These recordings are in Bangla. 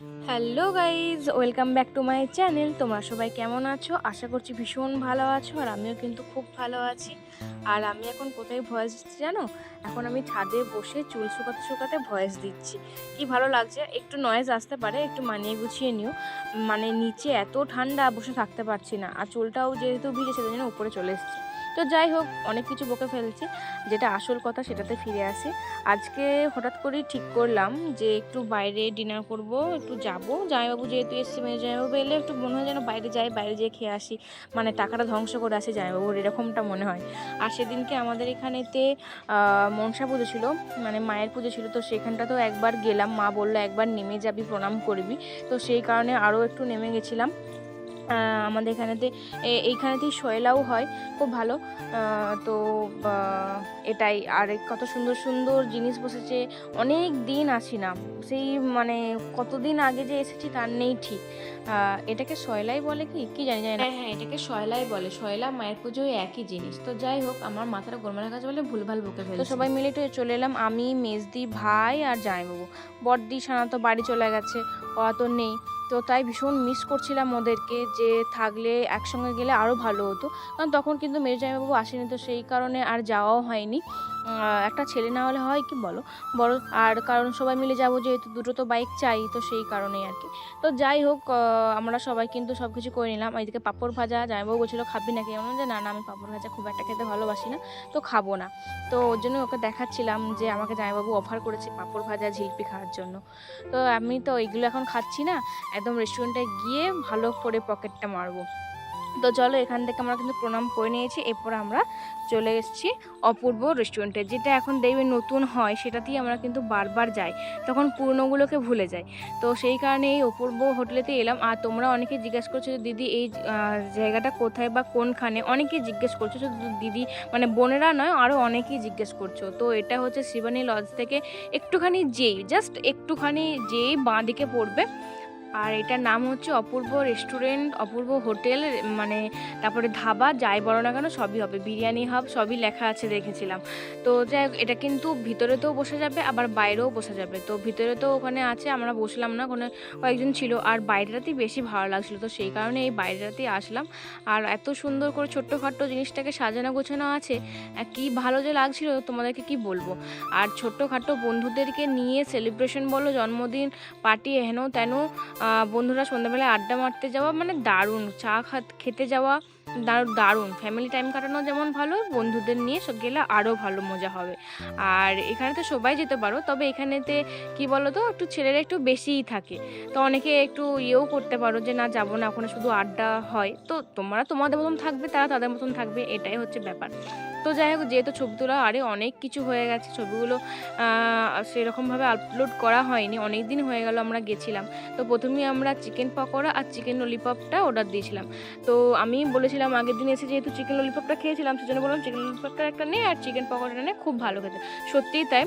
Hello guys, welcome back to my channel. তোমরা সবাই কেমন আছো? আশা করছি ভীষণ ভালো আছো, আর আমিও কিন্তু খুব ভালো আছি। আর আমি এখন কোথায় ভয়েস দিচ্ছি জানো? এখন আমি ছাদে বসে চুল শুকাতে শুকাতে ভয়েস দিচ্ছি। কি ভালো লাগছে? একটু নয়েজ আসতে পারে, একটু মানিয়ে গুছিয়ে নিও। মানে নিচে এত ঠান্ডা, বসে থাকতে পারছি না। আর চুলটাও যেহেতু ভিজে সেজন্য জন্য উপরে চলে এসেছি। তো যাই হোক, অনেক কিছু বকে ফেলছি। যেটা আসল কথা সেটাতে ফিরে আসি। আজকে হঠাৎ করেই ঠিক করলাম যে একটু বাইরে ডিনার করব, একটু যাব। জামাইবাবু যেহেতু এসছে মেয়ে জামাইবাবু এলে একটু মনে হয় যেন বাইরে যাই, বাইরে যেয়ে খেয়ে আসি। মানে টাকাটা ধ্বংস করে আসি জামাইবাবুর, এরকমটা মনে হয়। আর সেদিনকে আমাদের এখানেতে মনসা পুজো ছিল মানে মায়ের পুজো ছিল, তো সেখানটা তো একবার গেলাম। মা বলল, একবার নেমে যাবি, প্রণাম করবি। তো সেই কারণে আরও একটু নেমে গেছিলাম। আমাদের এখানেতে এ- এইখানেতেই শৈলাও হয় খুব ভালো। তো এটাই। আর কত সুন্দর সুন্দর জিনিস বসেছে অনেক দিন আসি না। সেই মানে কতদিন আগে যে এসেছি তার নেই ঠিক। এটাকে শয়লাই বলে কি? কি জানি জানি হ্যাঁ হ্যাঁ এটাকে শয়লাই বলে। শয়লা মায়ের পুজো একই জিনিস। তো যাই হোক আমার মাথাটা গোলমালের কাছে বলে ভুলভাল বকে ফেলে তো সবাই মিলে একটু চলে এলাম। আমি মেজদি ভাই আর জামাইবাবু। বড়দি সানা তো বাড়ি চলে গেছে। তো নেই। তো তাই ভীষণ মিস করছিলাম ওদেরকে যে থাকলে একসঙ্গে গেলে আরও ভালো হতো। কারণ তখন কিন্তু মেয়ে জামাইবাবু আসেনি তো সেই কারণে আর যাওয়াও হয়নি। একটা ছেলে না হলে হয় কি বলো? বড় আর কারণ সবাই মিলে যাব যেহেতু দুটো তো বাইক চাই, তো সেই কারণেই আর কি। তো যাই হোক আমরা সবাই কিন্তু সব কিছু করে নিলাম। এইদিকে পাঁপড় ভাজা, জামাইবাবু বলছিল, খাবি নাকি? এমন যে না না, আমি পাঁপড় ভাজা খুব একটা খেতে ভালোবাসি না, তো খাব না। তো ওর জন্য ওকে দেখাচ্ছিলাম যে আমাকে জামাইবাবু অফার করেছে পাঁপড় ভাজা ঝিলপি খাওয়ার জন্য। তো আমি তো এইগুলো এখন খাচ্ছি না, একদম রেস্টুরেন্টে গিয়ে ভালো করে পকেটটা মারবো। তো চলো এখান থেকে আমরা কিন্তু প্রণাম করে নিয়েছি, এরপর আমরা চলে এসেছি অপূর্ব রেস্টুরেন্টে যেটা এখন দেখবে নতুন হয়, সেটাতেই আমরা কিন্তু বারবার যাই, তখন পুরনোগুলোকে ভুলে যাই। তো সেই কারণে এই অপূর্ব হোটেলেতে এলাম। আর তোমরা অনেকে জিজ্ঞেস করছ যে, দিদি, এই জায়গাটা কোথায় বা কোনখানে? অনেকেই জিজ্ঞেস করছ শুধু দিদি মানে বোনেরা নয় আরও অনেকেই জিজ্ঞেস করছ। তো এটা হচ্ছে শিবানী লজ থেকে একটুখানি যেই জাস্ট একটুখানি যেই বাঁ দিকে পড়বে। আর এটার নাম হচ্ছে অপূর্ব রেস্টুরেন্ট, অপূর্ব হোটেল মানে তারপরে ধাবা, যাই বলো না কেন সবই হবে। বিরিয়ানি হাব, সবই লেখা আছে দেখেছিলাম। তো যাই এটা কিন্তু ভিতরেতেও বসে যাবে, আবার বাইরেও বসা যাবে। তো ভিতরে তো ওখানে আছে, আমরা বসলাম না, ওখানে কয়েকজন ছিল। আর বাইরেটাতেই বেশি ভালো লাগছিল, তো সেই কারণে এই বাইরেটাতেই আসলাম। আর এত সুন্দর করে ছোট্টখাট্ট জিনিসটাকে সাজানো গোছানো আছে কি ভালো যে লাগছিল তোমাদেরকে কি বলব? আর ছোট্টখাট্ট বন্ধুদেরকে নিয়ে সেলিব্রেশন বলো, জন্মদিন পার্টি হেন তেন বন্ধুরা সন্ধ্যাবেলায় আড্ডা মারতে যাওয়া মানে দারুণ, চা খাত- খেতে যাওয়া দারুণ দারুণ। ফ্যামিলি টাইম কাটানো যেমন ভালো, বন্ধুদের নিয়ে সব গেলে আরও ভালো মজা হবে। আর এখানে তো সবাই যেতে পারো, তবে এখানেতে কি বলো তো একটু ছেলেরা একটু বেশিই থাকে। তো অনেকে একটু ইয়েও করতে পারো যে, না, যাব না, ওখানে শুধু আড্ডা হয়। তো তোমরা তোমাদের মতন থাকবে, তারা তাদের মতন থাকবে, এটাই হচ্ছে ব্যাপার। তো যাই হোক, যেহেতু ছবি তোলা আরে অনেক কিছু হয়ে গেছে, ছবিগুলো সেরকমভাবে আপলোড করা হয়নি অনেক দিন হয়ে গেল আমরা গেছিলাম। তো প্রথমেই আমরা চিকেন পকোড়া আর চিকেন ললিপপটা অর্ডার দিয়েছিলাম। তো আমি বলেছিলাম আগের দিন এসে যেহেতু চিকেন ললিপপটা খেয়েছিলাম, সেজন্য বললাম চিকেন ললিপপটা একটা নেই আর চিকেন পকোড়াটা নে, খুব ভালো খেতে। সত্যিই তাই।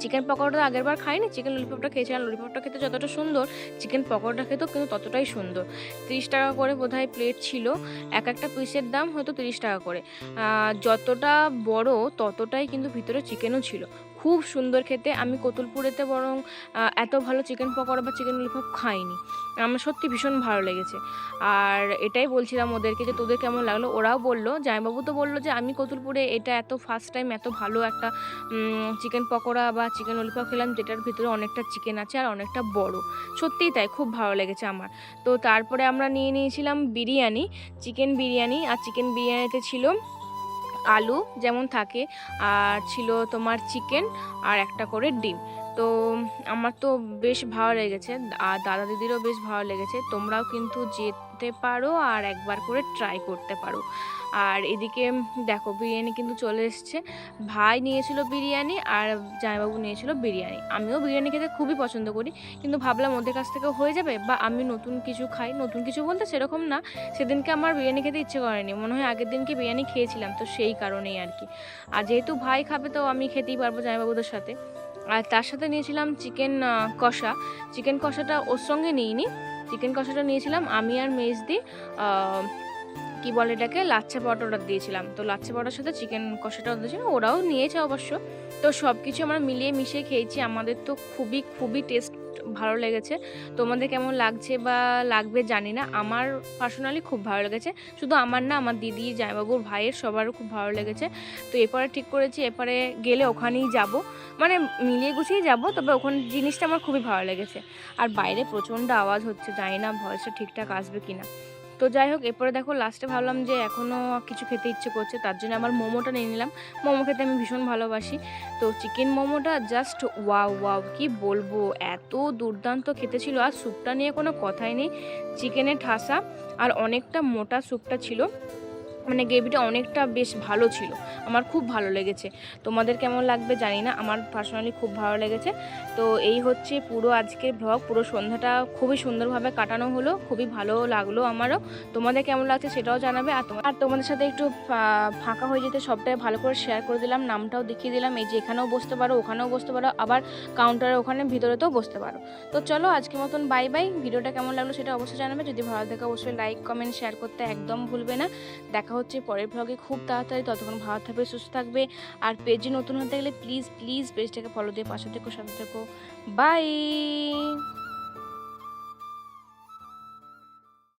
চিকেন পকোড়াটা আগের বার খাইনি চিকেন ললিপপটা খেয়েছিলাম ললিপপটা খেতে যতটা সুন্দর চিকেন পকোড়াটা খেতেও কিন্তু ততটাই সুন্দর। তিরিশ টাকা করে বোধহয় প্লেট ছিল। এক একটা পিসের দাম হয়তো তিরিশ টাকা করে। যতটা বড় ততটাই কিন্তু ভিতরে চিকেনও ছিল। খুব সুন্দর খেতে। আমি কতুলপুরেতে বরং এত ভালো চিকেন পকোড়া বা চিকেন ললিপপ খাইনি। আমার সত্যি ভীষণ ভালো লেগেছে। আর এটাই বলছিলাম ওদেরকে যে, তোদের কেমন লাগল? ওরাও বলল, জামাইবাবু তো বলল যে, আমি কতুলপুরে এটা এত ফার্স্ট টাইম এত ভালো একটা চিকেন পকোড়া বা চিকেন ললিপপ খেলাম, যেটার ভিতরে অনেকটা চিকেন আছে আর অনেকটা বড়। সত্যিই তাই, খুব ভালো লেগেছে আমার। তো তারপরে আমরা নিয়ে নিয়েছিলাম বিরিয়ানি, চিকেন বিরিয়ানি। আর চিকেন বিরিয়ানিতে ছিল আলু যেমন থাকে, আর ছিল তোমার চিকেন আর একটা করে ডিম। তো আমার তো বেশ ভালো লেগেছে, আর দাদা দিদিরও বেশ ভালো লেগেছে। তোমরাও কিন্তু যেতে পারো আর একবার করে ট্রাই করতে পারো। আর এদিকে দেখো বিরিয়ানি কিন্তু চলে এসছে। ভাই নিয়েছিল বিরিয়ানি আর জামাইবাবু নিয়েছিল বিরিয়ানি। আমিও বিরিয়ানি খেতে খুবই পছন্দ করি, কিন্তু ভাবলাম ওদের কাছ থেকে হয়ে যাবে বা আমি নতুন কিছু খাই। নতুন কিছু বলতে সেরকম না, সেদিনকে আমার বিরিয়ানি খেতে ইচ্ছে করেনি। মনে হয় আগের দিনকে বিরিয়ানি খেয়েছিলাম, তো সেই কারণেই আর কি। আর যেহেতু ভাই খাবে, তো আমি খেতেই পারব জামাইবাবুদের সাথে। আর তার সাথে নিয়েছিলাম চিকেন কষা। চিকেন কষাটা ওর সঙ্গে নিইনি। চিকেন কষাটা নিয়েছিলাম, আমি আর মেজদি কি বলে এটাকে, লাচ্ছা পরোটা অর্ডার দিয়েছিলাম। তো লাচ্ছা পরোটার সাথে চিকেন কষাটা অর্ডার দিয়েছিলাম ওরাও নিয়েছে অবশ্য। তো সব কিছু আমরা মিলিয়ে মিশিয়ে খেয়েছি। আমাদের তো খুবই খুবই টেস্ট ভালো লেগেছে। তোমাদের কেমন লাগছে বা লাগবে জানি না। আমার পার্সোনালি খুব ভালো লেগেছে। শুধু আমার না, আমার দিদি, জামাইবাবুর ভাইয়ের সবারও খুব ভালো লেগেছে। তো এরপরে ঠিক করেছি, এরপরে গেলে ওখানেই যাব। মানে মিলিয়ে গুছিয়েই যাব, তবে ওখানে জিনিসটা আমার খুবই ভালো লেগেছে। আর বাইরে প্রচণ্ড আওয়াজ হচ্ছে, জানি না ভয়েসটা ঠিকঠাক আসবে কিনা। তো যাই হোক, এরপরে দেখো লাস্টে ভাবলাম যে এখনও কিছু খেতে ইচ্ছে করছে, তার জন্য আমার মোমোটা নিয়ে নিলাম। মোমো খেতে আমি ভীষণ ভালোবাসি। তো চিকেন মোমোটা জাস্ট ওয়াও ওয়াও কি বলব? এত দুর্দান্ত খেতে ছিল, আর স্যুপটা নিয়ে কোনো কথাই নেই। চিকেনের ঠাসা, আর অনেকটা মোটা স্যুপটা ছিল। মানে গ্রেভিটা অনেকটা বেশ ভালো ছিল। আমার খুব ভালো লেগেছে। তোমাদের কেমন লাগবে জানি না, আমার পার্সোনালি খুব ভালো লেগেছে। তো এই হচ্ছে পুরো আজকের ব্লগ পুরো সন্ধ্যাটা খুবই সুন্দরভাবে কাটানো হলো, খুবই ভালো লাগল আমারও। তোমাদের কেমন লাগছে সেটাও জানাবে। আর তোমার আর তোমাদের সাথে একটু ফাঁকা হয়ে যেতে সবটাই ভালো করে শেয়ার করে দিলাম, নামটাও দেখিয়ে দিলাম। এই যে এখানেও বসতে পারো, ওখানেও বসতে পারো, আবার কাউন্টারের ওখানে ভিতরেতেও বসতে পারো। তো চলো আজকের মতন বাই বাই ভিডিওটা কেমন লাগল সেটা অবশ্যই জানাবে। যদি ভালো থাকে অবশ্যই লাইক কমেন্ট শেয়ার করতে একদম ভুলবে না। দেখা হচ্ছে পরের ব্লগে খুব তাড়াতাড়ি ততক্ষণ ভালো থাকবে সুস্থ থাকবে। আর পেজে নতুন হতে গেলে প্লিজ প্লিজ পেজটাকে ফলো দিয়ে পাশে থেকো সাথে থেকো। বাই